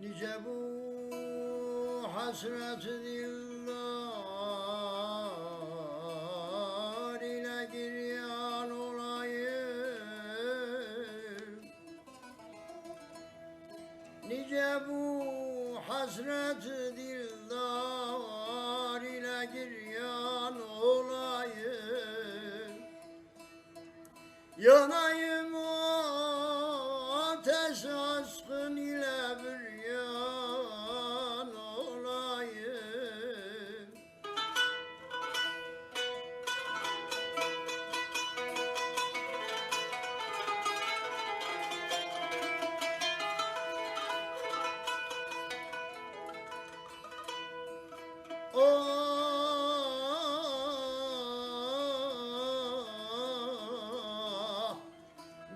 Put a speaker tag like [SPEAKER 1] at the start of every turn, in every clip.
[SPEAKER 1] Nice bu hasret dillar ile giryan olayım. Nice bu hasret dildar ile giryan olayım. Yanayım Oh,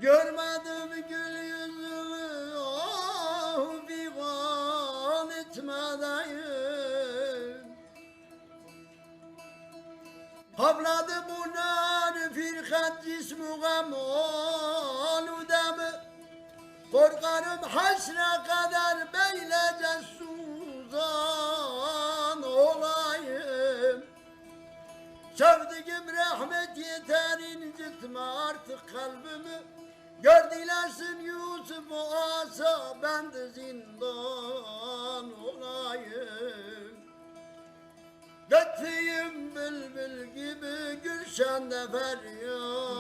[SPEAKER 1] görmedim gül yüzünü oh divan etmedeyim. Havladı bunlar firkat cismu gam aludemi Korkarım haşre kadar beylece suzan Sevdiğim rahmet yeter incitme artık kalbimi. Gör dilersin Yusuf o asa ben de zindan olayım. Öteyim bülbül gibi gülşende feryat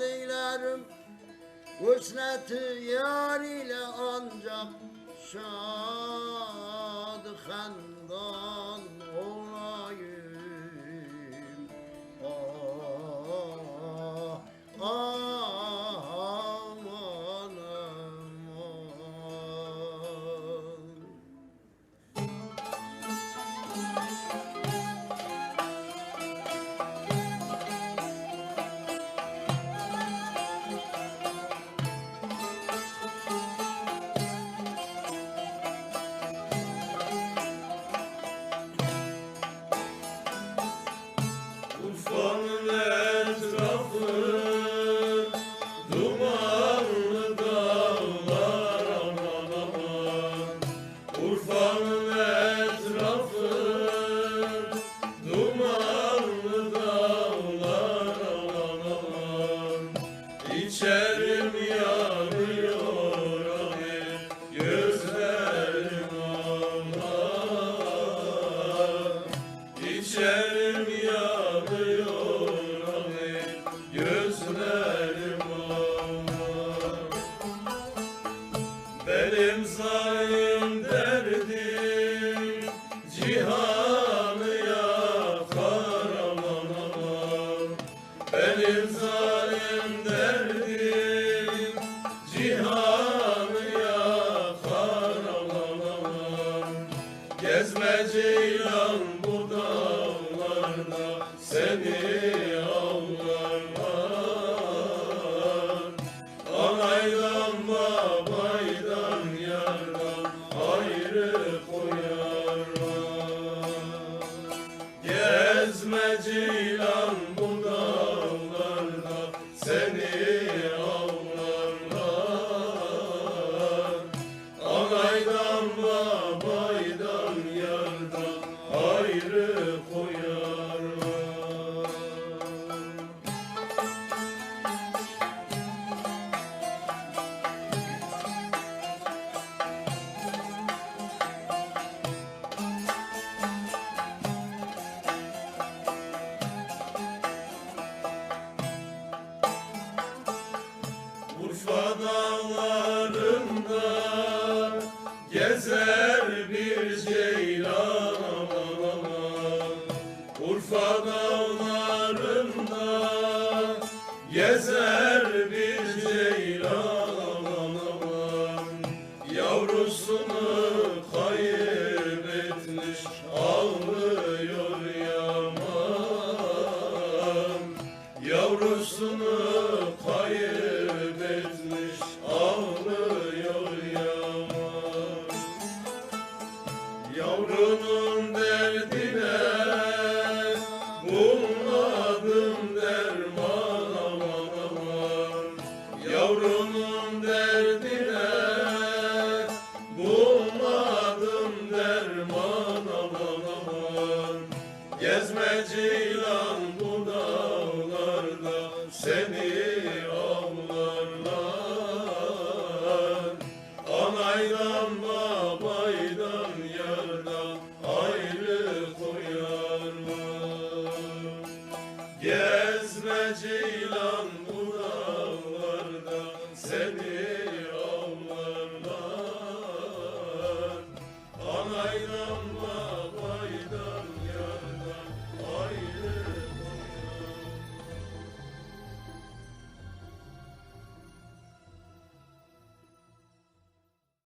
[SPEAKER 1] eylerim. Vusneti yar ile ancak şad handan
[SPEAKER 2] Benim zalim derdim cihanı yakar aman aman. Benim zalim derdim cihanı yakar aman aman. Gezme ceylan bu dağlarda seni avlarlar Urfa dağlarında gezer bir ceylan Urfa dağlarında gezer bir ceylan Yavrusunu kaybetmiş ağlıyor Yavrunun Gezme Ceylan.